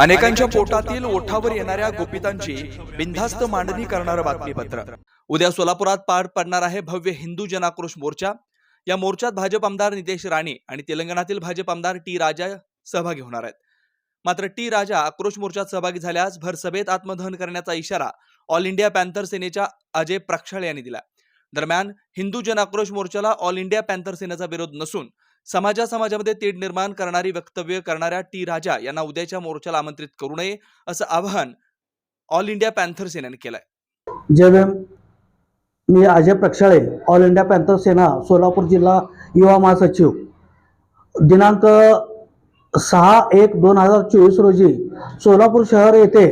अनेकांच्या पोटातील ओठावर येणाऱ्या गोपितांची बिनधास्त मांडणी करणारं बातमीपत्र. उद्या सोलापुरात पार पडणार आहे भव्य हिंदू जनाक्रोश मोर्चा. या मोर्चात भाजप आमदार नितेश राणे आणि तेलंगणातील भाजप आमदार टी राजा सहभागी होणार आहेत. मात्र टी राजा आक्रोश मोर्चात सहभागी झाल्यास भर सभेत आत्मदहन करण्याचा इशारा ऑल इंडिया पॅन्थर सेनेच्या अजय प्रक्षाळ यांनी दिला. दरम्यान हिंदू जन आक्रोश मोर्चाला ऑल इंडिया पॅन्थर सेनेचा विरोध नसून समाजा समाजामध्ये तेढ निर्माण करणारी वक्तव्य करणाऱ्या टी राजा यांना उद्याच्या मोर्चाला आमंत्रित करू नये असं आवाहन ऑल इंडिया पॅन्थर सेनेने केलंय. जय मी Ajay Prakshale all India Panther Sena Solapur जिल्हा युवा महासचिव. दिनांक सहा एक दोन हजार चोवीस रोजी सोलापूर शहर येथे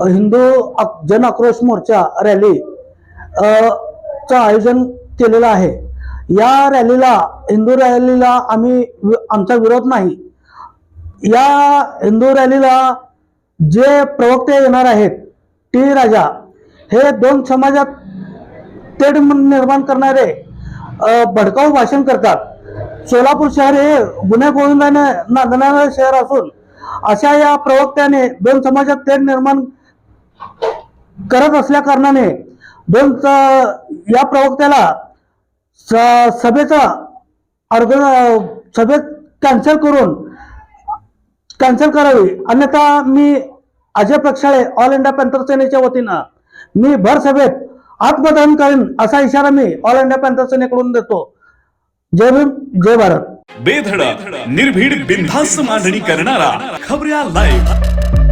हिंदू जन आक्रोश मोर्चा रॅली चं आयोजन केलेलं आहे. या रॅलीला हिंदू रॅलीला आम्ही आमचा विरोध नाही. या हिंदू रॅलीला जे प्रवक्ते येणार आहेत टी राजा हे दोन समाजात तेढ निर्माण करणारे भडकाऊ भाषण करतात. सोलापूर शहर हे गुन्हे गोविंदाने नांदणारे शहर असून अशा या प्रवक्त्याने दोन समाजात तेढ निर्माण करत असल्या कारणाने दोन या प्रवक्त्याला सभेचा अर्ग सभेत कॅन्सल करून कॅन्सल करावी. अन्यथा मी Ajay Prakshale all India panther सेनेच्या वतीनं मी भर सभेत आत्मदान करेन असा इशारा मी ऑल इंडिया पॅन्थर सेनेकडून देतो. जय भीम जय भारत. बेधडक निर्भीड बिनधास्त मांडणी करणारा खबऱ्या लाईव्ह